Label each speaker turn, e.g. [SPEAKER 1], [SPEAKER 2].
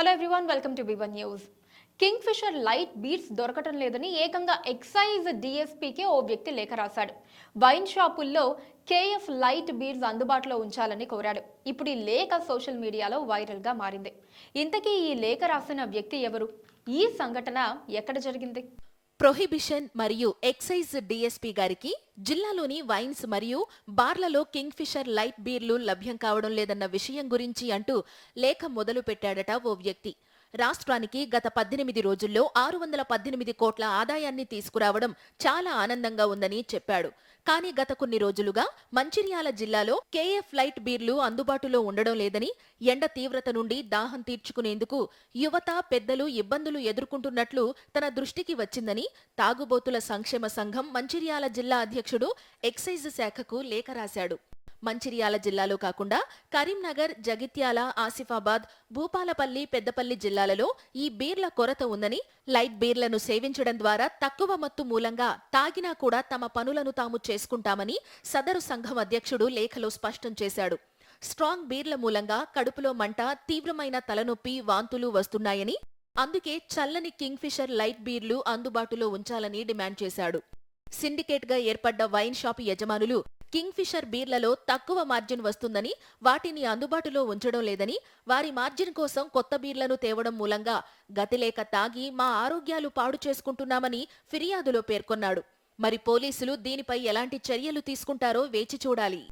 [SPEAKER 1] Hello everyone welcome to Vivan news Kingfisher light beers దొరకటం లేదని ఏకంగా ఎక్సైజ్ డిఎస్పీకి ఓ వ్యక్తి లేఖ రాశాడు. వైన్ షాపుల్లో కేఎఫ్ లైట్ బీడ్స్ అందుబాటులో ఉంచాలని కోరాడు. ఇప్పుడు ఈ లేఖ సోషల్ మీడియాలో వైరల్గా మారింది. ఇంతకీ ఈ లేఖ రాసిన వ్యక్తి ఎవరు? ఈ సంఘటన ఎక్కడ జరిగింది?
[SPEAKER 2] ప్రొహిబిషన్ మరియు ఎక్సైజ్ డీఎస్పీ గారికి జిల్లాలోని వైన్స్ మరియు బార్లలో కింగ్ ఫిషర్ లైట్ బీర్లు లభ్యం కావడం లేదన్న విషయం గురించి అంటూ లేఖ మొదలు పెట్టాడట ఓ వ్యక్తి. రాష్ట్రానికి గత పద్దెనిమిది రోజుల్లో ఆరు వందల పద్దెనిమిది కోట్ల ఆదాయాన్ని తీసుకురావడం చాలా ఆనందంగా ఉందని చెప్పాడు. కానీ గత కొన్ని రోజులుగా మంచిర్యాల జిల్లాలో కేఎఫ్ లైట్ బీర్లు అందుబాటులో ఉండడం లేదని ఎండ తీవ్రత నుండి దాహం తీర్చుకునేందుకు యువత పెద్దలు ఇబ్బందులు ఎదుర్కొంటున్నట్లు తన దృష్టికి వచ్చిందని తాగుబోతుల సంక్షేమ సంఘం మంచిర్యాల జిల్లా అధ్యక్షుడు ఎక్సైజ్ శాఖకు లేఖ రాశాడు. మంచిర్యాల జిల్లాలో కాకుండా కరీంనగర్ జగిత్యాల ఆసిఫాబాద్ భూపాలపల్లి పెద్దపల్లి జిల్లాలలో ఈ బీర్ల కొరత ఉందని లైట్ బీర్లను సేవించడం ద్వారా తక్కువ మత్తు మూలంగా తాగినా కూడా తమ పనులను తాము చేసుకుంటామని సదరు సంఘం అధ్యక్షుడు లేఖలో స్పష్టం చేశాడు. స్ట్రాంగ్ బీర్ల మూలంగా కడుపులో మంట తీవ్రమైన తలనొప్పి వాంతులు వస్తున్నాయని అందుకే చల్లని కింగ్ఫిషర్ లైట్ బీర్లు అందుబాటులో ఉంచాలని డిమాండ్ చేశాడు. సిండికేట్గా ఏర్పడ్డ వైన్ షాప్ యజమానులు కింగ్ఫిషర్ బీర్లలో తక్కువ మార్జిన్ వస్తుందని వాటిని అందుబాటులో ఉంచడం లేదని వారి మార్జిన్ కోసం కొత్త బీర్లను తేవడం మూలంగా గతిలేక తాగి మా ఆరోగ్యాలు పాడు చేసుకుంటున్నామని ఫిర్యాదులో పేర్కొన్నాడు. మరి పోలీసులు దీనిపై ఎలాంటి చర్యలు తీసుకుంటారో వేచి చూడాలి.